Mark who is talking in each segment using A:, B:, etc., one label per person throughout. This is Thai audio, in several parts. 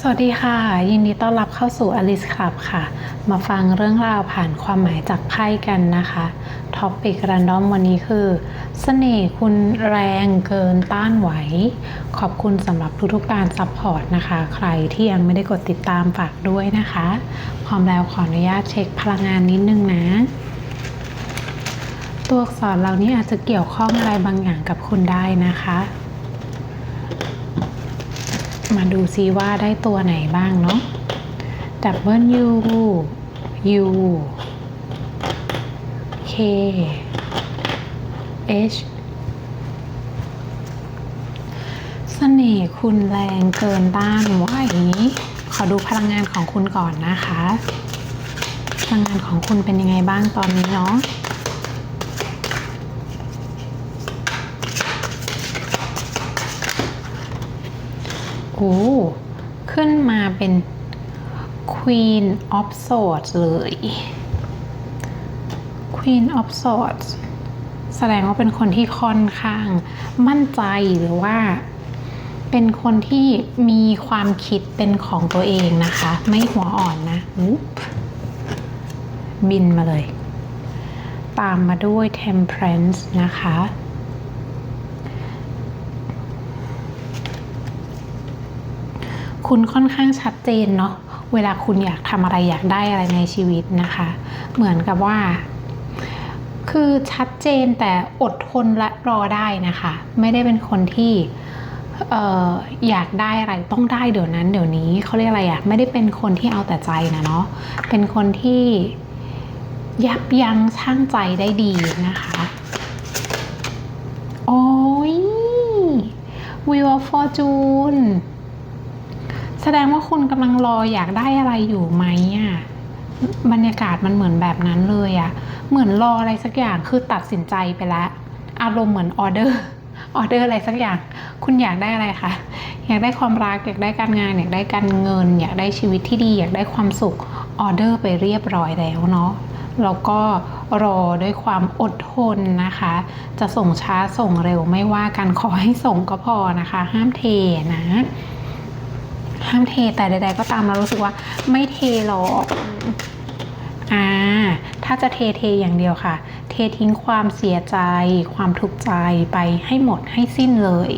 A: สวัสดีค่ะ ยินดีต้อนรับเข้าสู่ Alice Club ค่ะ มาฟังเรื่องราวผ่านความหมายจากไพ่กันนะคะท็อปปิกรันดอมวันนี้คือเสน่ห์คุณแรงเกินต้านไหว ขอบคุณสำหรับทุกๆการซัพพอร์ตนะคะ ใครที่ยังไม่ได้กดติดตามฝากด้วยนะคะ พร้อมแล้วขออนุญาตเช็คพลังงานนิดนึงนะ ตัวอักษรเหล่านี้อาจจะเกี่ยวข้องอะไรบางอย่างกับคุณได้นะคะ มาดูซิว่าได้ตัวไหนบ้างเนาะ W U K H เคเอชสน่ห์คุณแรงเกินต้านไหวขอดูพลังงานของคุณก่อนนะคะ พลังงานของคุณเป็นยังไงบ้างตอนนี้เนาะ โอ้ขึ้นมาเป็น Queen of Swords เลย Queen of Swords แสดงว่าเป็นคนที่ค่อนข้างมั่นใจหรือว่า เป็นคนที่มีความคิดเป็นของตัวเองนะคะ ไม่หัวอ่อนนะบบินมาเลย ตามมาด้วย Temperance นะคะ คุณค่อนข้างชัดเจนเนาะเวลาคุณอยากทำอะไรอยากได้อะไรในชีวิตนะคะ เหมือนกับว่า คือชัดเจนแต่อดทนและรอได้นะคะ ไม่ได้เป็นคนที่อออยากได้อะไรต้องได้เดี๋ยวนั้นเดี๋ยวนี้เขาเรียกอะไรอะไม่ได้เป็นคนที่เอาแต่ใจนะเนาะเป็นคนที่ยับยั้งชั่งใจได้ดีนะคะ โอ้ย Wheel of Fortune แสดงว่าคุณกำลังรออยากได้อะไรอยู่ไหมอะบรรยากาศมันเหมือนแบบนั้นเลยอะเหมือนรออะไรสักอย่างคือตัดสินใจไปแล้วอารมณ์เหมือนออเดอร์ออเดอร์อะไรสักอย่าง คุณอยากได้อะไรคะอยากได้ความรักอยากได้การงาน อยากได้การเงิน อยากได้ชีวิตที่ดี อยากได้ความสุขออเดอร์ไปเรียบร้อยแล้วเนาะแล้วก็รอด้วยความอดทนนะคะ จะส่งช้าส่งเร็วไม่ว่ากันขอให้ส่งก็พอนะคะ ห้ามเทนะ ห้ามเทแต่ใด ๆ ก็ตามเรารู้สึกว่าไม่เทหรอกอ่าถ้าจะเทเทอย่างเดียวค่ะ เททิ้งความเสียใจ ความทุกข์ใจไปให้หมดให้สิ้นเลย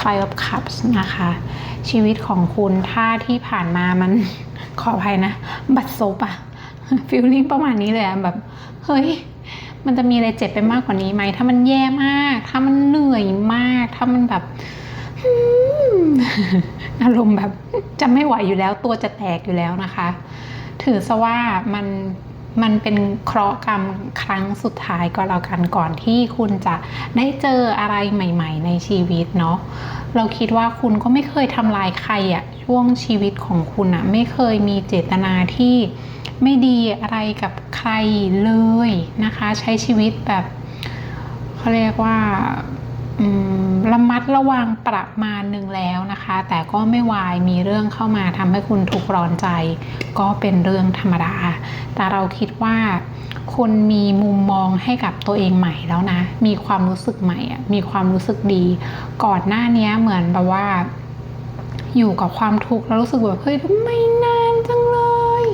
A: Five of Cups นะคะ ชีวิตของคุณถ้าที่ผ่านมามัน ขออภัยนะ บัดซบอะฟีลลิ่งประมาณนี้เลยอะแบบ เฮ้ย มันจะมีอะไรเจ็บไปมากกว่านี้ไหม ถ้ามันแย่มาก ถ้ามันเหนื่อยมาก ถ้ามันแบบ อารมณ์แบบจะไม่ไหวอยู่แล้วตัวจะแตกอยู่แล้วนะคะ ถือซะว่ามันมันเป็นเคราะห์กรรมครั้งสุดท้ายก็แล้วกันก่อนที่คุณจะได้เจออะไรใหม่ ๆ ในชีวิตเนาะเราคิดว่าคุณก็ไม่เคยทำลายใครอะช่วงชีวิตของคุณอะไม่เคยมีเจตนาที่ไม่ดีอะไรกับใครเลยนะคะ ใช้ชีวิตแบบเขาเรียกว่า ระมัดระวังประมาณหนึ่งแล้วนะคะ แต่ก็ไม่วายมีเรื่องเข้ามาทำให้คุณทุกร้อนใจ ก็เป็นเรื่องธรรมดา แต่เราคิดว่าคุณมีมุมมองให้กับตัวเองใหม่แล้วนะ มีความรู้สึกใหม่อะมีความรู้สึกดี ก่อนหน้านี้เหมือนแบบว่า อยู่กับความทุกข์แล้วรู้สึกแบบเฮ้ยทำไมนานจังเลย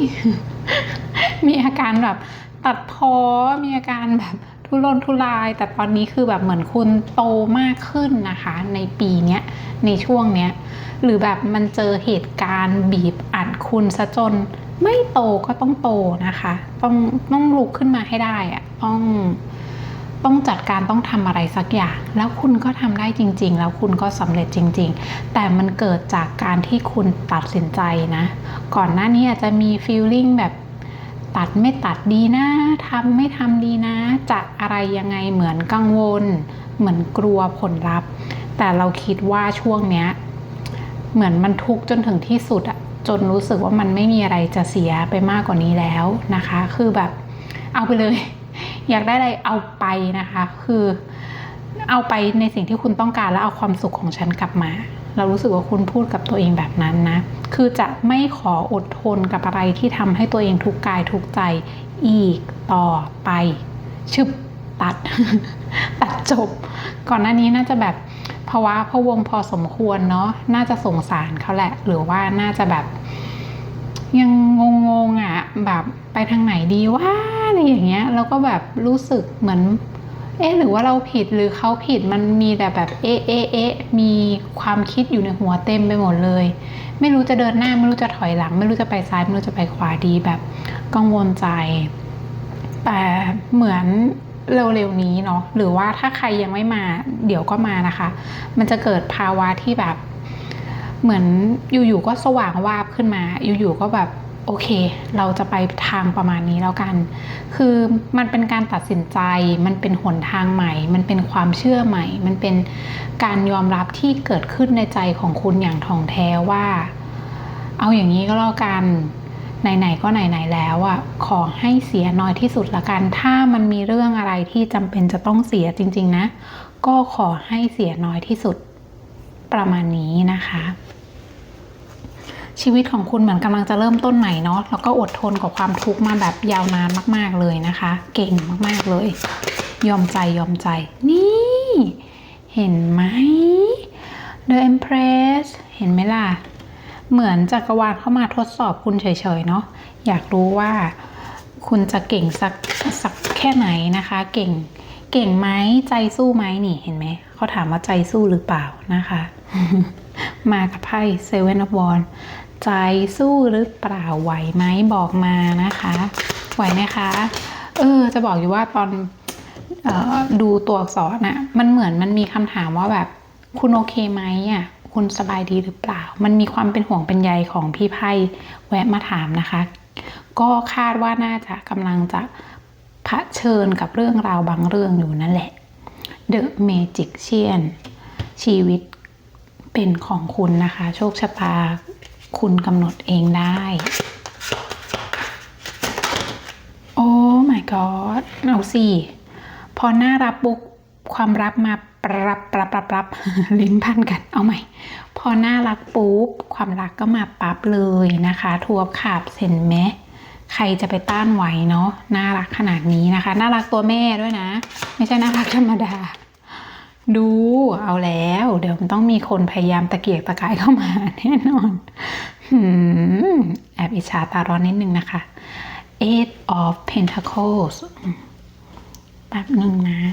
A: มีอาการแบบตัดพ้อมีอาการแบบ ทุรนทุราย แต่ตอนนี้คือแบบเหมือนคุณโตมากขึ้นนะคะ ในปีเนี้ยในช่วงเนี้ยหรือแบบมันเจอเหตุการณ์บีบอัดคุณซะจนไม่โตก็ต้องโตนะคะ ต้องต้องลุกขึ้นมาให้ได้อะต้องต้องจัดการต้องทำอะไรสักอย่าง แล้วคุณก็ทำได้จริง ๆ แล้วคุณก็สำเร็จจริง ๆ แต่มันเกิดจากการที่คุณตัดสินใจนะ ก่อนหน้านี้อาจจะมีฟีลลิ่งแบบ ตัดไม่ตัดดีนะทำไม่ทำดีนะ จะอะไรยังไงเหมือนกังวล เหมือนกลัวผลลัพธ์ แต่เราคิดว่าช่วงเนี้ยเหมือนมันทุกข์จนถึงที่สุดอะจนรู้สึกว่ามันไม่มีอะไรจะเสียไปมากกว่านี้แล้วนะคะ คือแบบเอาไปเลย อยากได้อะไรเอาไปนะคะ คือเอาไปในสิ่งที่คุณต้องการแล้วเอาความสุขของฉันกลับมา เรารู้สึกว่าคุณพูดกับตัวเองแบบนั้นนะ คือจะไม่ขออดทนกับอะไรที่ทำให้ตัวเองทุกข์กายทุกข์ใจอีกต่อไป ชึบตัด ตัดจบ ก่อนหน้านี้น่าจะแบบเพราว่าพะวงพอสมควรเนาะน่าจะสงสารเขาแหละ หรือว่าน่าจะแบบ ยังงงๆอะแบบไปทางไหนดีว่าอะไรอย่างเงี้ยแล้วก็แบบรู้สึกเหมือน เอ๊ะหรือว่าเราผิดหรือเขาผิดมันมีแต่แบบเอ๊ะเอ๊ะเอ๊ะมีความคิดอยู่ในหัวเต็มไปหมดเลย ไม่รู้จะเดินหน้าไม่รู้จะถอยหลัง ไม่รู้จะไปซ้ายไม่รู้จะไปขวาดีแบบกังวลใจ แต่เหมือนเร็วๆนี้เนาะหรือว่าถ้าใครยังไม่มาเดี๋ยวก็มานะคะ มันจะเกิดภาวะที่แบบ เหมือนอยู่ๆก็สว่างวาบขึ้นมา อยู่ๆก็แบบ โอเค เราจะไปทางประมาณนี้แล้วกัน คือมันเป็นการตัดสินใจ มันเป็นหนทางใหม่ มันเป็นความเชื่อใหม่ มันเป็นการยอมรับที่เกิดขึ้นในใจของคุณอย่างท่องแท้ว่า เอาอย่างนี้ก็แล้วกันไหนๆก็ไหนๆแล้วอะขอให้เสียน้อยที่สุดละกัน ถ้ามันมีเรื่องอะไรที่จำเป็นจะต้องเสียจริง ๆ นะ ก็ขอให้เสียน้อยที่สุดประมาณนี้นะคะ ชีวิตของคุณเหมือนกำลังจะเริ่มต้นใหม่เนาะแล้วก็อดทนกับความทุกข์มาแบบยาวนานมาก ๆเลยนะคะ เก่งมากๆเลย ยอมใจยอมใจ นี่ เห็นไหม The Empress เห็นไหมล่ะ เหมือนจักรวาลเข้ามาทดสอบคุณเฉยๆเนาะอยากรู้ว่าคุณจะเก่งสักสักแค่ไหนนะคะ เก่งเก่งไหมใจสู้ไหมนี่เห็นไหมเขาถามว่าใจสู้หรือเปล่านะคะ มากับไพ่ Seven of w a n d ใจสู้หรือเปล่าไหวไหมบอกมานะคะ ไหวไหมคะ เออ จะบอกอยู่ว่าตอนออดูตัวอักษรน่ะมันเหมือนมันมีคำถามว่าแบบ คุณโอเคไหมอะคุณสบายดีหรือเปล่า มันมีความเป็นห่วงเป็นใยของพี่ไพ่แวะมาถามนะคะ ก็คาดว่าน่าจะกำลังจะเผชิญกับเรื่องราวบางเรื่องอยู่นั่นแหละ The Magician ชีวิตเป็นของคุณนะคะ โชคชะตา คุณกำหนดเองได้ โอ้ my god เอาสิ พอหน้ารับปุ๊บความรักมาปรับปรับปรับปรับลิ้นพันกัน เอาใหม่ พอหน้ารักปุ๊บความรักก็มาปั๊บเลยนะคะ ทัวบขาบเห็นไหมใครจะไปต้านไหวเนาะน่ารักขนาดนี้นะคะ น่ารักตัวแม่ด้วยนะ ไม่ใช่น่ารักธรรมดา ดูเอาแล้ว เดี๋ยวมันต้องมีคนพยายามตะเกียกตะกายเข้ามาแน่นอนแอบอิจฉาตาร้อนนิดนึงนะคะ Eight of Pentacles แป๊บหนึ่งนะะ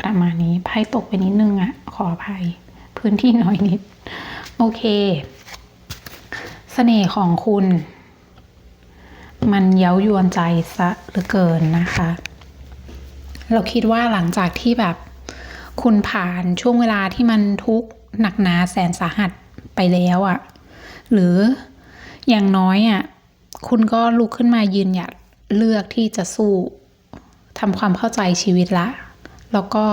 A: ประมาณนี้ไพ่ตกไปนิดนึงอะ่ะขออภัย พื้นที่น้อยนิด โอเคเสน่ห์ของคุณ มันเย้ายวนใจซะเหลือเกินนะคะ เราคิดว่าหลังจากที่แบบคุณผ่านช่วงเวลาที่มันทุกข์หนักหนาแสนสาหัสไปแล้วอะ่ะ หรืออย่างน้อยอะ่ะคุณก็ลุกขึ้นมายืนหยัดเลือกที่จะสู้ทำความเข้าใจชีวิตละ แล้วก็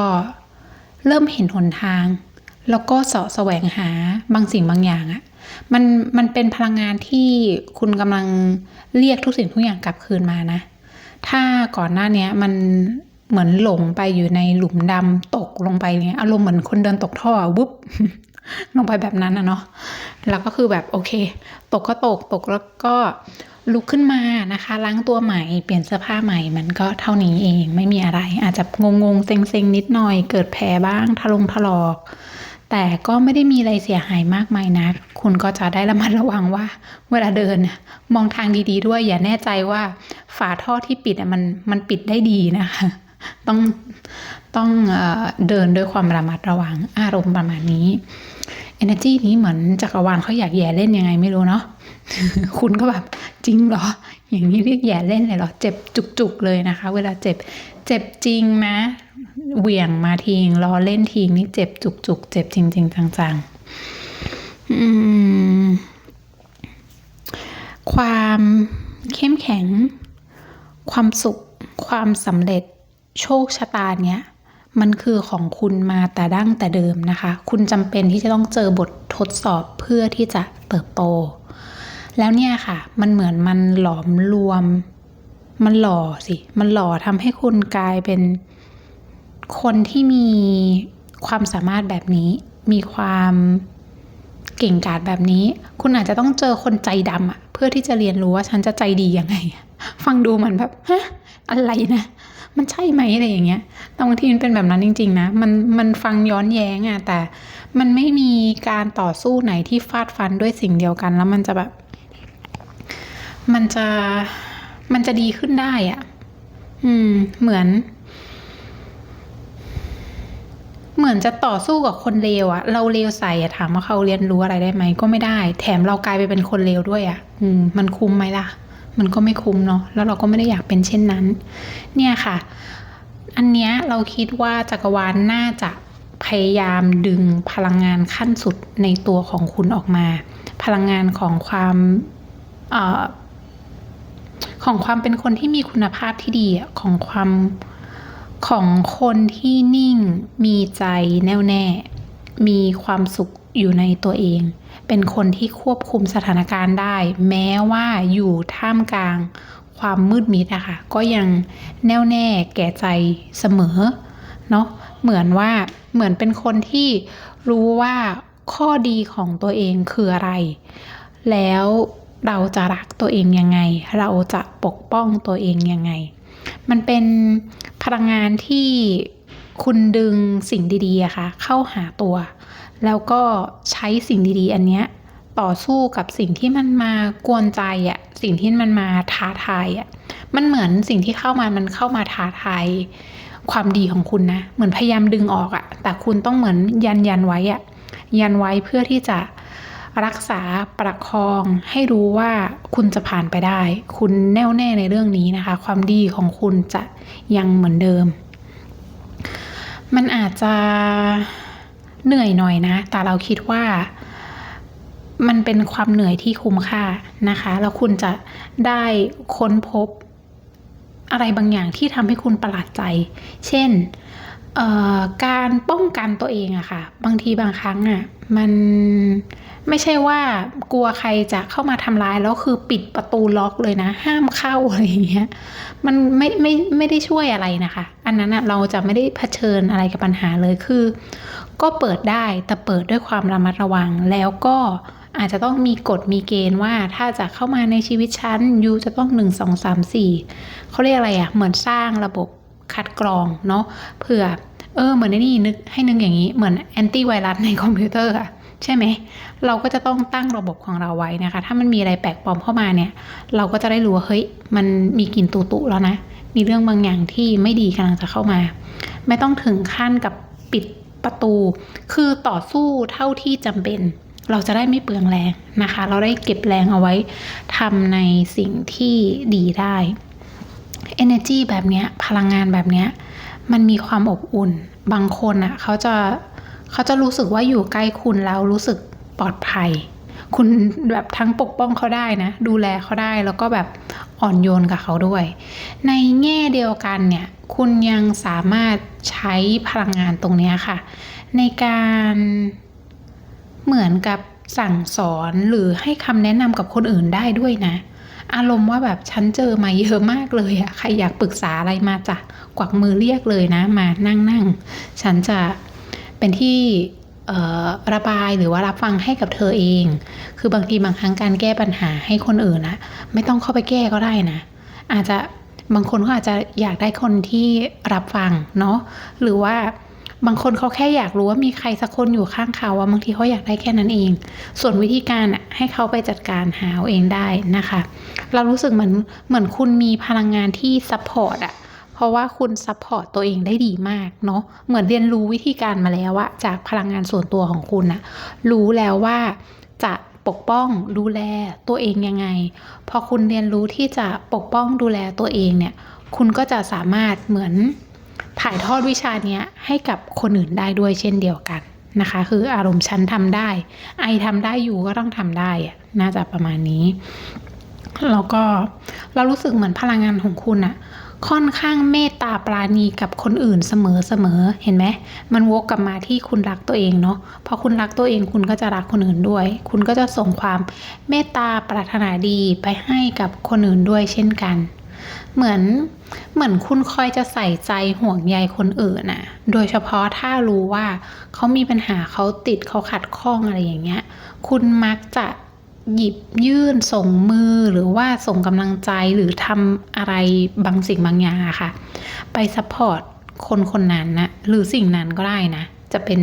A: เริ่มเห็นหนทาง แล้วก็เสาะแสวงหาบางสิ่งบางอย่างอะ่ะมันมันเป็นพลังงานที่คุณกำลังเรียกทุกสิ่งทุกอย่างกลับคืนมานะ ถ้าก่อนหน้านี้มัน เหมือนหลงไปอยู่ในหลุมดำตกลงไปเนี่ยอารมณ์เหมือนคนเดินตกท่อวุบลงไปแบบนั้นนะเนาะแล้วก็คือแบบโอเค ตกก็ตกตกแล้วก็ลุกขึ้นมานะคะ ล้างตัวใหม่เปลี่ยนเสื้อผ้าใหม่ มันก็เท่านี้เองไม่มีอะไร อาจจะงงงๆเซ็งเซ็งๆนิดหน่อย เกิดแผลบ้างทะลงถลอก แต่ก็ไม่ได้มีอะไรเสียหายมากมายนะคุณก็จะได้ระมัดระวังว่า เวลาเดินมองทางดีๆด้วย อย่าแน่ใจว่าฝาท่อที่ปิดมันมันปิดได้ดีนะคะ ต้องต้องเดินด้วยความระมัดระวังอารมณ์ประมาณนี้ energy นี้เหมือนจักรวาลเขาอยากแย่เล่นยังไงไม่รู้เนาะคุณก็แบบจริงเหรอ อย่างนี้เรียกแย่เล่นเลยเหรอ เจ็บจุกๆเลยนะคะ เวลาเจ็บเจ็บจริงนะเหวี่ยงมาทีงล้อเล่นทีงนี่เจ็บจุกๆ เจ็บจริง ๆจังๆความเข้มแข็ง ความสุขความสำเร็จ โชคชะตาเนี้ยมันคือของคุณมาแต่ดั้งแต่เดิมนะคะ คุณจำเป็นที่จะต้องเจอบททดสอบเพื่อที่จะเติบโต แล้วเนี่ยค่ะ มันเหมือนมันหลอมรวม มันหล่อสิ มันหล่อทำให้คุณกลายเป็นคนที่มีความสามารถแบบนี้ มีความเก่งกาจแบบนี้ คุณอาจจะต้องเจอคนใจดำอะเพื่อที่จะเรียนรู้ว่าฉันจะใจดียังไง ฟังดูเหมือนแบบฮะอะไรนะ มันใช่ไหมอะไรอย่างเงี้ยแต่บางทีมันเป็นแบบนั้นจริง ๆ นะ มันมันฟังย้อนแย้งอะแต่มันไม่มีการต่อสู้ไหนที่ฟาดฟันด้วยสิ่งเดียวกัน แล้วมันจะแบบ มันจะมันจะดีขึ้นได้อะอืม เหมือน เหมือนจะต่อสู้กับคนเลวอะเราเลวใส่อะถามว่าเขาเรียนรู้อะไรได้ไหมก็ไม่ได้ แถมเรากลายไปเป็นคนเลวด้วยอะอืม มันคุ้มไหมล่ะ มันก็ไม่คุ้มเนาะแล้วเราก็ไม่ได้อยากเป็นเช่นนั้น เนี่ยค่ะ อันเนี้ยเราคิดว่าจักรวาลน่าจะพยายามดึงพลังงานขั้นสุดในตัวของคุณออกมา พลังงานของความอของความเป็นคนที่มีคุณภาพที่ดีของความของคนที่นิ่งมีใจแน่วแน่ มีความสุขอยู่ในตัวเอง เป็นคนที่ควบคุมสถานการณ์ได้ แม้ว่าอยู่ท่ามกลางความมืดมิดอะค่ะก็ยังแน่วแน่แก่ใจเสมอเนาะเหมือนว่าเหมือนเป็นคนที่รู้ว่าข้อดีของตัวเองคืออะไร แล้วเราจะรักตัวเองยังไง เราจะปกป้องตัวเองยังไง มันเป็นพลังงานที่คุณดึงสิ่งดีๆอะค่ะเข้าหาตัว แล้วก็ใช้สิ่งดีๆ อันเนี้ยต่อสู้กับสิ่งที่มันมากวนใจอะสิ่งที่มันมาท้าทายอะมันเหมือนสิ่งที่เข้ามามันเข้ามาท้าทายความดีของคุณนะ เหมือนพยายามดึงออกอะแต่คุณต้องเหมือนยันยันไว้อะยันไว้เพื่อที่จะรักษาประคองให้รู้ว่าคุณจะผ่านไปได้ คุณแน่วแน่ในเรื่องนี้นะคะ ความดีของคุณจะยังเหมือนเดิม มันอาจจะ เหนื่อยหน่อยนะ แต่เราคิดว่ามันเป็นความเหนื่อยที่คุ้มค่านะคะ แล้วคุณจะได้ค้นพบอะไรบางอย่างที่ทำให้คุณประหลาดใจ เช่นการป้องกันตัวเองอะค่ะ บางทีบางครั้งอะ มันไม่ใช่ว่ากลัวใครจะเข้ามาทำร้ายแล้วคือปิดประตูล็อกเลยนะ ห้ามเข้าอะไรอย่างเงี้ยมันไม่ไม่ไม่ได้ช่วยอะไรนะคะ อันนั้นเราจะไม่ได้เผชิญอะไรกับปัญหาเลยคือ ก็เปิดได้แต่เปิดด้วยความระมัดระวังแล้วก็อาจจะต้องมีกฎมีเกณฑ์ว่าถ้าจะเข้ามาในชีวิตฉันยูจะต้องหนึ่งสองสามสี่เขาเรียกอะไรอะเหมือนสร้างระบบคัดกรองเนาะเผื่อ เออเหมือนในนี่นึกให้นึกอย่างนี้เหมือนแอนตี้ไวรัสในคอมพิวเตอร์อะใช่ไหม เราก็จะต้องตั้งระบบของเราไว้นะคะ ถ้ามันมีอะไรแปลกปลอมเข้ามาเนี่ย เราก็จะได้รู้ว่าเฮ้ยมันมีกลิ่นตุตุแล้วนะ มีเรื่องบางอย่างที่ไม่ดีกำลังจะเข้ามา ไม่ต้องถึงขั้นกับปิดประตู คือต่อสู้เท่าที่จำเป็น เราจะได้ไม่เปลืองแรงนะคะ เราได้เก็บแรงเอาไว้ทำในสิ่งที่ดีได้ energy แบบนี้พลังงานแบบนี้ มันมีความอบอุ่น บางคนอะเขาจะเขาจะรู้สึกว่าอยู่ใกล้คุณแล้วรู้สึกปลอดภัย คุณแบบทั้งปกป้องเขาได้นะ ดูแลเขาได้แล้วก็แบบอ่อนโยนกับเขาด้วย ในแง่เดียวกันเนี่ย คุณยังสามารถใช้พลังงานตรงนี้ค่ะ ในการเหมือนกับสั่งสอนหรือให้คำแนะนำกับคนอื่นได้ด้วยนะ อารมณ์ว่าแบบฉันเจอมาเยอะมากเลยอะใครอยากปรึกษาอะไรมาจ้ะกวักมือเรียกเลยนะ มานั่งนั่งฉันจะเป็นที่ระบายหรือว่ารับฟังให้กับเธอเอง คือบางทีบางครั้งการแก้ปัญหาให้คนอื่นนะไม่ต้องเข้าไปแก้ก็ได้นะ อาจจะบางคนเขาอาจจะอยากได้คนที่รับฟังเนาะหรือว่า บางคนเขาแค่อยากรู้ว่ามีใครสักคนอยู่ข้างเขาว่าบางทีเขาอยากได้แค่นั้นเอง ส่วนวิธีการอะให้เขาไปจัดการหาเอาเองได้นะคะ เรารู้สึกเหมือนเหมือนคุณมีพลังงานที่ซัพพอร์ตอะเพราะว่าคุณซัพพอร์ตตัวเองได้ดีมากเนาะเหมือนเรียนรู้วิธีการมาแล้วอะจากพลังงานส่วนตัวของคุณอะรู้แล้วว่าจะปกป้องดูแลตัวเองยังไง พอคุณเรียนรู้ที่จะปกป้องดูแลตัวเองเนี่ย คุณก็จะสามารถเหมือน ถ่ายทอดวิชาเนี้ยให้กับคนอื่นได้ด้วยเช่นเดียวกันนะคะ คืออารมณ์ฉันทำได้ ไอทำได้อยู่ก็ต้องทำได้อะน่าจะประมาณนี้ แล้วก็เรารู้สึกเหมือนพลังงานของคุณอะค่อนข้างเมตตาปราณีกับคนอื่นเสมอเสมอเห็นไหมมันวกกลับมาที่คุณรักตัวเองเนาะพอคุณรักตัวเองคุณก็จะรักคนอื่นด้วย คุณก็จะส่งความเมตตาปรารถนาดีไปให้กับคนอื่นด้วยเช่นกัน เหมือนเหมือนคุณคอยจะใส่ใจห่วงใยคนอื่นน่ะ โดยเฉพาะถ้ารู้ว่าเขามีปัญหาเขาติดเขาขัดข้องอะไรอย่างเงี้ย คุณมักจะหยิบยื่นส่งมือหรือว่าส่งกำลังใจหรือทำอะไรบางสิ่งบางอย่างอะค่ะ ไปซัพพอร์ตคนคนนั้นนะหรือสิ่งนั้นก็ได้นะ จะเป็น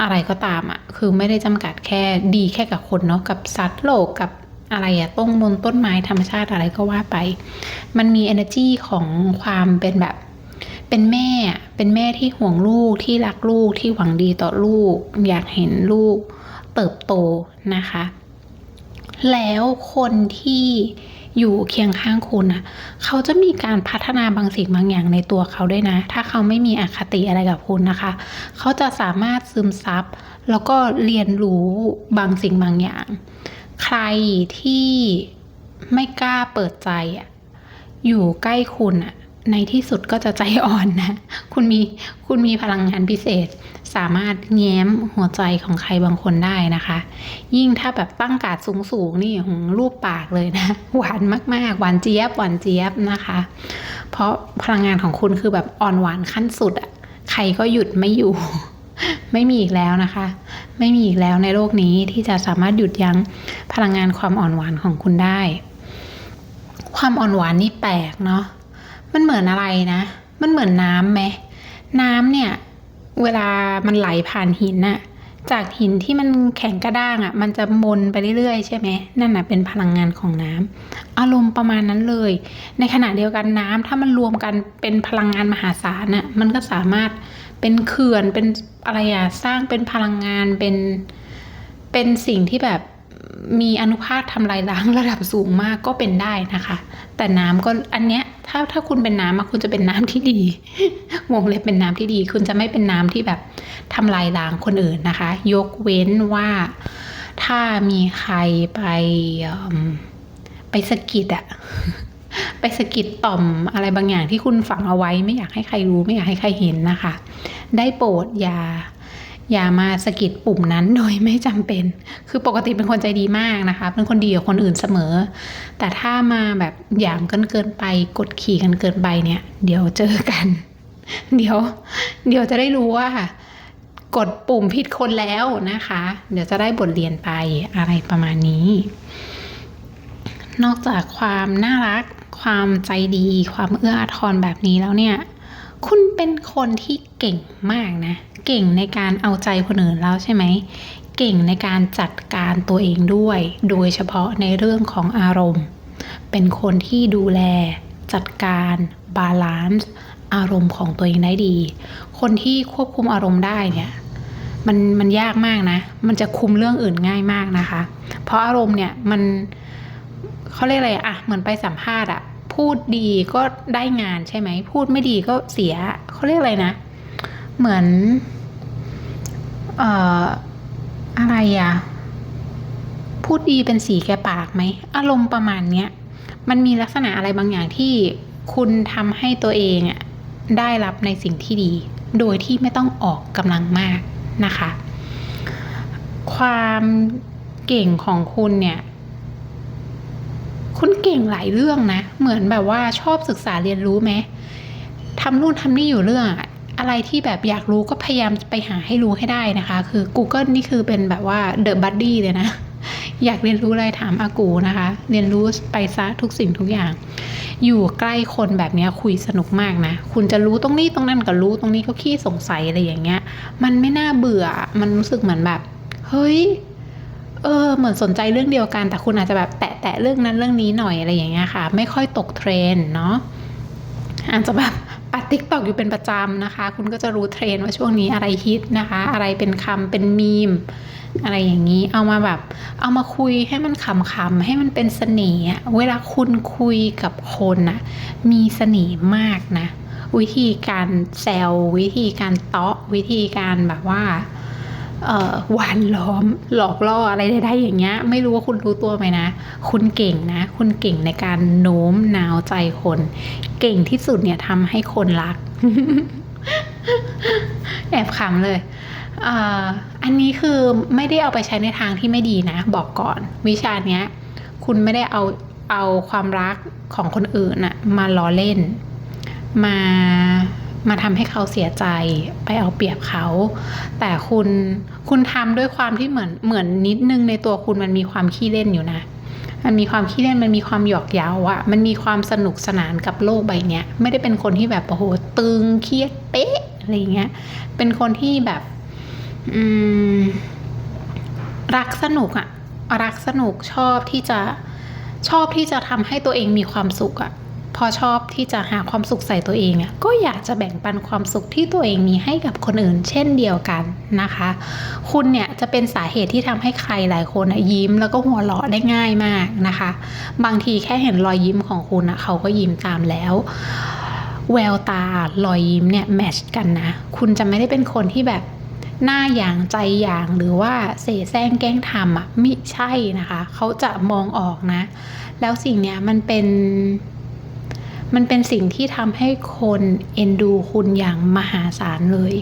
A: อะไรก็ตามอะคือไม่ได้จำกัดแค่ดีแค่กับคนเนาะกับสัตว์โลกกับ อะไรอะต้นมนต้นไม้ธรรมชาติอะไรก็ว่าไป มันมี energy ของความเป็นแบบ เป็นแม่ เป็นแม่ที่ห่วงลูก ที่รักลูก ที่หวังดีต่อลูก อยากเห็นลูกเติบโตนะคะ แล้วคนที่อยู่เคียงข้างคุณอะเขาจะมีการพัฒนาบางสิ่งบางอย่างในตัวเขาด้วยนะ ถ้าเขาไม่มีอคติอะไรกับคุณนะคะ เขาจะสามารถซึมซับ แล้วก็เรียนรู้บางสิ่งบางอย่าง ใครที่ไม่กล้าเปิดใจอะอยู่ใกล้คุณอะในที่สุดก็จะใจอ่อนนะ คุณมีคุณมีพลังงานพิเศษ สามารถแง้มหัวใจของใครบางคนได้นะคะ ยิ่งถ้าแบบตั้งการ์ดสูงๆนี่หงรูปปากเลยนะ หวานมากๆ หวานเจี๊ยบ หวานเจี๊ยบนะคะ เพราะพลังงานของคุณคือแบบอ่อนหวานขั้นสุดอะใครก็หยุดไม่อยู่ ไม่มีอีกแล้วนะคะ ไม่มีอีกแล้วในโลกนี้ที่จะสามารถหยุดยั้ง พลังงานความอ่อนหวานของคุณได้ ความอ่อนหวานนี่แปลกเนาะมันเหมือนอะไรนะ มันเหมือนน้ำไหมน้ำเนี่ย เวลามันไหลผ่านหินน่ะจากหินที่มันแข็งกระด้างอะ่ะ มันจะมนไปเรื่อยๆ ใช่ไหมนั่นน่ะเป็นพลังงานของน้ำอารมณ์ประมาณนั้นเลย ในขณะเดียวกันน้ำถ้ามันรวมกันเป็นพลังงานมหาศาลน่ะมันก็สามารถเป็นเขื่อนเป็นอะไรอะสร้างเป็นพลังงานเป็นเป็นสิ่งที่แบบ มีอนุภาคทำลายล้างระดับสูงมากก็เป็นได้นะคะ แต่น้ำก็อันเนี้ยถ้าถ้าคุณเป็นน้ำคุณจะเป็นน้ำที่ดี วงเล็บเป็นน้ำที่ดี คุณจะไม่เป็นน้ำที่แบบทำลายล้างคนอื่นนะคะ ยกเว้นว่าถ้ามีใครไปไปสกิดอะไปสกิดต่อมอะไรบางอย่างที่คุณฝังเอาไว้ ไม่อยากให้ใครรู้ไม่อยากให้ใครเห็นนะคะ ได้โปรดอย่า อย่ามาสะกิดปุ่มนั้นโดยไม่จำเป็น คือปกติเป็นคนใจดีมากนะคะ เป็นคนดีกับคนอื่นเสมอ แต่ถ้ามาแบบหยามกันเกินไป กดขี่กันเกินไปเนี่ย เดี๋ยวเจอกัน เดี๋ยว เดี๋ยวจะได้รู้ว่ากดปุ่มผิดคนแล้วนะคะ เดี๋ยวจะได้บทเรียนไปอะไรประมาณนี้ นอกจากความน่ารัก ความใจดี ความเอื้ออาทรแบบนี้แล้วเนี่ย คุณเป็นคนที่เก่งมากนะ เก่งในการเอาใจคนอื่นแล้วใช่ไหม เก่งในการจัดการตัวเองด้วย โดยเฉพาะในเรื่องของอารมณ์ เป็นคนที่ดูแล จัดการบาลานซ์อารมณ์ของตัวเองได้ดี คนที่ควบคุมอารมณ์ได้เนี่ยมันมันยากมากนะ มันจะคุมเรื่องอื่นง่ายมากนะคะ เพราะอารมณ์เนี่ยมันเขาเรียกอะไรอะเหมือนไปสัมภาษณ์อะ พูดดีก็ได้งานใช่ไหม พูดไม่ดีก็เสียเขาเรียกอะไรนะ เหมือน เอ่อ อะไรอะพูดดีเป็นสีแก่ปากไหม อารมณ์ประมาณเนี้ย มันมีลักษณะอะไรบางอย่างที่คุณทำให้ตัวเองอะได้รับในสิ่งที่ดี โดยที่ไม่ต้องออกกำลังมากนะคะ ความเก่งของคุณเนี่ย คุณเก่งหลายเรื่องนะ เหมือนแบบว่าชอบศึกษาเรียนรู้ไหมทำนู่นทำนี่อยู่เรื่องอะอะไรที่แบบอยากรู้ก็พยายามไปหาให้รู้ให้ได้นะคะ คือ Google นี่คือเป็นแบบว่า The Buddy เลยนะ อยากเรียนรู้อะไรถามอากูนะคะ เรียนรู้ไปซะทุกสิ่งทุกอย่าง อยู่ใกล้คนแบบนี้คุยสนุกมากนะ คุณจะรู้ตรงนี้ตรงนั้นก็รู้ตรงนี้ก็ขี้สงสัยอะไรอย่างเงี้ย มันไม่น่าเบื่อ มันรู้สึกเหมือนแบบ เฮ้ย เออเหมือนสนใจเรื่องเดียวกัน แต่คุณอาจจะแบบแตะแตะเรื่องนั้นเรื่องนี้หน่อยอะไรอย่างเงี้ยค่ะ ไม่ค่อยตกเทรนเนาะอาจจะแบบปัดติ๊กตอกอยู่เป็นประจำนะคะ คุณก็จะรู้เทรนว่าช่วงนี้อะไรฮิตนะคะ อะไรเป็นคำเป็นมีม อะไรอย่างนี้ เอามาแบบ เอามาคุยให้มันขำๆให้มันเป็นเสน่ห์เวลาคุณคุยกับคนน่ะมีเสน่ห์มากนะ วิธีการแซววิธีการเตาะวิธีการแบบว่า หวานล้อมหลอกล่ออะไรได้ๆอย่างเงี้ย ไม่รู้ว่าคุณรู้ตัวไหมนะ คุณเก่งนะ คุณเก่งในการโน้มน้าวใจคน เก่งที่สุดเนี่ยทำให้คนรัก แอบขำเลยเอ่ออันนี้คือไม่ได้เอาไปใช้ในทางที่ไม่ดีนะ บอกก่อน วิชาเนี้ย คุณไม่ได้เอาเอาความรักของคนอื่นน่ะมาล้อเล่น มา มาทำให้เขาเสียใจไปเอาเปรียบเขา แต่คุณคุณทำด้วยความที่เหมือนเหมือนนิดนึงในตัวคุณมันมีความขี้เล่นอยู่นะ มันมีความขี้เล่นมันมีความหยอกเย้าอะมันมีความสนุกสนานกับโลกใบเนี้ยไม่ได้เป็นคนที่แบบโอ้โหตึงเครียดเป๊ะอะไรเงี้ยเป็นคนที่แบบอืมรักสนุกอะรักสนุกชอบที่จะชอบที่จะทำให้ตัวเองมีความสุขอะ พอชอบที่จะหาความสุขใส่ตัวเองก็อยากจะแบ่งปันความสุขที่ตัวเองมีให้กับคนอื่น เช่นเดียวกันนะคะ คุณเนี่ยจะเป็นสาเหตุที่ทำให้ใครหลายคนยิ้มแล้วก็หัวเราะได้ง่ายมากนะคะ บางทีแค่เห็นรอยยิ้มของคุณอะเขาก็ยิ้มตามแล้วแววตา รอยยิ้มเนี่ยแมชกันนะ คุณจะไม่ได้เป็นคนที่แบบหน้าอย่างใจอย่างหรือว่าเสแสร้งแกล้งทำอะไม่ใช่นะคะ เขาจะมองออกนะ แล้วสิ่งเนี้ยมันเป็น มันเป็นสิ่งที่ทำให้คนเอ็นดูคุณอย่างมหาศาลเลย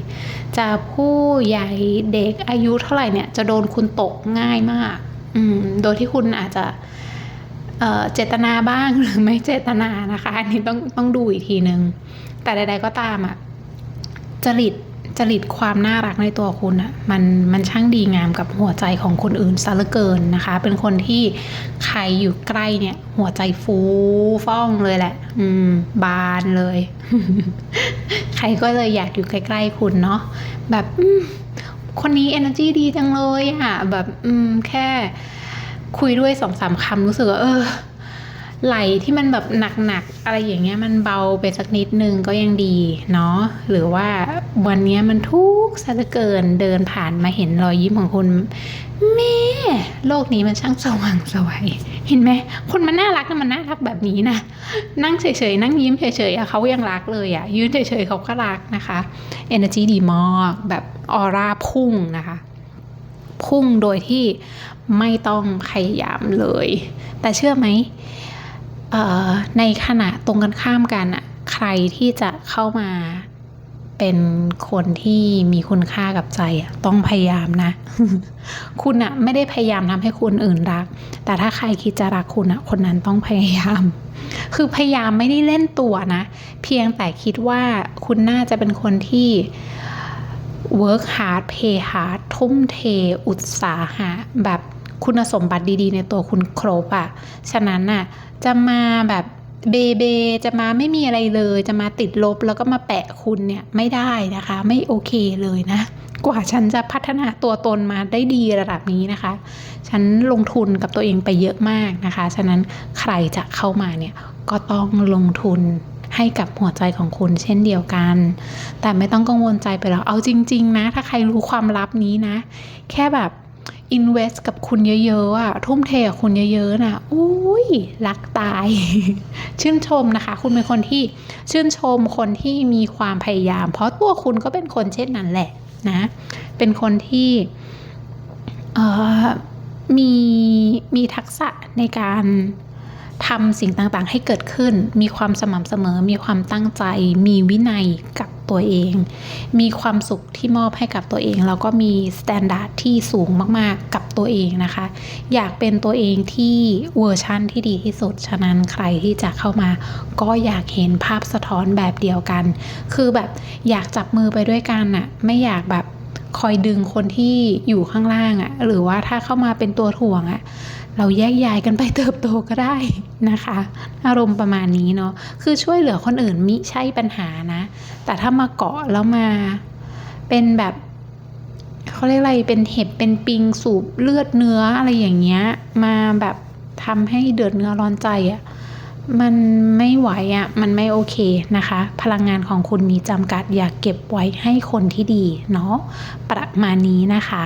A: จะผู้ใหญ่เด็กอายุเท่าไหร่เนี่ยจะโดนคุณตกง่ายมากอืมโดยที่คุณอาจจะเเจตนาบ้างหรือไม่เจตนานะคะ อันนี้ต้องต้องดูอีกทีนึง แต่ใด ๆก็ตามอะจริต จริตความน่ารักในตัวคุณอะมันมันช่างดีงามกับหัวใจของคนอื่นซะเหลือเกินนะคะ เป็นคนที่ใครอยู่ใกล้เนี่ย หัวใจฟูฟ่องเลยแหละ อืม บานเลย ใครก็เลยอยากอยู่ใกล้ๆคุณเนาะแบบคนนี้ energy ดีจังเลยอะแบบ อืม แค่คุยด้วยสองสามคำรู้สึกว่าเออ ไหลที่มันแบบหนักๆอะไรอย่างเงี้ยมันเบาไปสักนิดนึงก็ยังดีเนาะหรือว่าวันเนี้ยมันทุกข์ซะเหลือเกินเดินผ่านมาเห็นรอยยิ้มของคุณแม่โลกนี้มันช่างสว่างสวยเห็นไหมคนมันน่ารักนะมันน่ารักแบบนี้นะนั่งเฉยๆนั่งยิ้มเฉยๆเขายังรักเลยอะยืนเฉยๆเขาก็รักนะคะ energy ดีมากแบบออร่าพุ่งนะคะ พุ่งโดยที่ไม่ต้องพยายามเลย แต่เชื่อไหม ในขณะตรงกันข้ามกันอะใครที่จะเข้ามาเป็นคนที่มีคุณค่ากับใจอะต้องพยายามนะ คุณอะไม่ได้พยายามทำให้คนอื่นรัก แต่ถ้าใครคิดจะรักคุณอะคนนั้นต้องพยายาม คือพยายามไม่ได้เล่นตัวนะ เพียงแต่คิดว่าคุณน่าจะเป็นคนที่ work hard play hard ทุ่มเท อุตสาหะแบบ คุณสมบัติดีๆ ในตัวคุณครบอะ่ะ ฉะนั้นน่ะจะมาแบบเบเบจะมาไม่มีอะไรเลย จะมาติดลบแล้วก็มาแปะคุณเนี่ยไม่ได้นะคะ ไม่โอเคเลยนะ กว่าฉันจะพัฒนาตัวตนมาได้ดีระดับนี้นะคะ ฉันลงทุนกับตัวเองไปเยอะมากนะคะ ฉะนั้นใครจะเข้ามาเนี่ยก็ต้องลงทุนให้กับหัวใจของคุณเช่นเดียวกัน แต่ไม่ต้องกังวลใจไปหรอกเอาจริง ๆ นะ ถ้าใครรู้ความลับนี้นะ แค่แบบ อินเวสกับคุณเยอะๆอะทุ่มเทกับคุณเยอะๆนะอุ้ยรักตาย ชื่นชมนะคะ คุณเป็นคนที่ชื่นชมคนที่มีความพยายาม เพราะตัวคุณก็เป็นคนเช่นนั้นแหละนะ เป็นคนที่มีมีทักษะในการ ทำสิ่งต่างๆให้เกิดขึ้น มีความสม่ำเสมอ มีความตั้งใจ มีวินัยกับตัวเอง มีความสุขที่มอบให้กับตัวเอง แล้วก็มีสแตนดาร์ดที่สูงมากๆกับตัวเองนะคะ อยากเป็นตัวเองที่เวอร์ชั่นที่ดีที่สุด ฉะนั้นใครที่จะเข้ามา ก็อยากเห็นภาพสะท้อนแบบเดียวกัน คือแบบอยากจับมือไปด้วยกันอะไม่อยากแบบคอยดึงคนที่อยู่ข้างล่างอะหรือว่าถ้าเข้ามาเป็นตัวถ่วงอะ เราแยกย้ายกันไปเติบโตก็ได้นะคะ อารมณ์ประมาณนี้เนาะคือช่วยเหลือคนอื่นมิใช่ปัญหานะ แต่ถ้ามาเกาะแล้วมาเป็นแบบเขาเรียกอะไรเป็นเห็บเป็นปิงสูบเลือดเนื้ออะไรอย่างเงี้ย มาแบบทำให้เดือดเนื้อร้อนใจอะ่ะ มันไม่ไหวอะ่ะ มันไม่โอเคนะคะ พลังงานของคุณมีจำกัด อยากเก็บไว้ให้คนที่ดีเนาะ ประมาณนี้นะคะ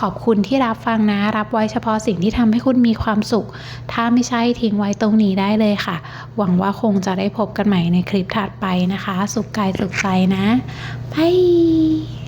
A: ขอบคุณที่รับฟังนะ รับไว้เฉพาะสิ่งที่ทำให้คุณมีความสุข ถ้าไม่ใช่ทิ้งไว้ตรงนี้ได้เลยค่ะ หวังว่าคงจะได้พบกันใหม่ในคลิปถัดไปนะคะ สุขกายสุขใจนะบาย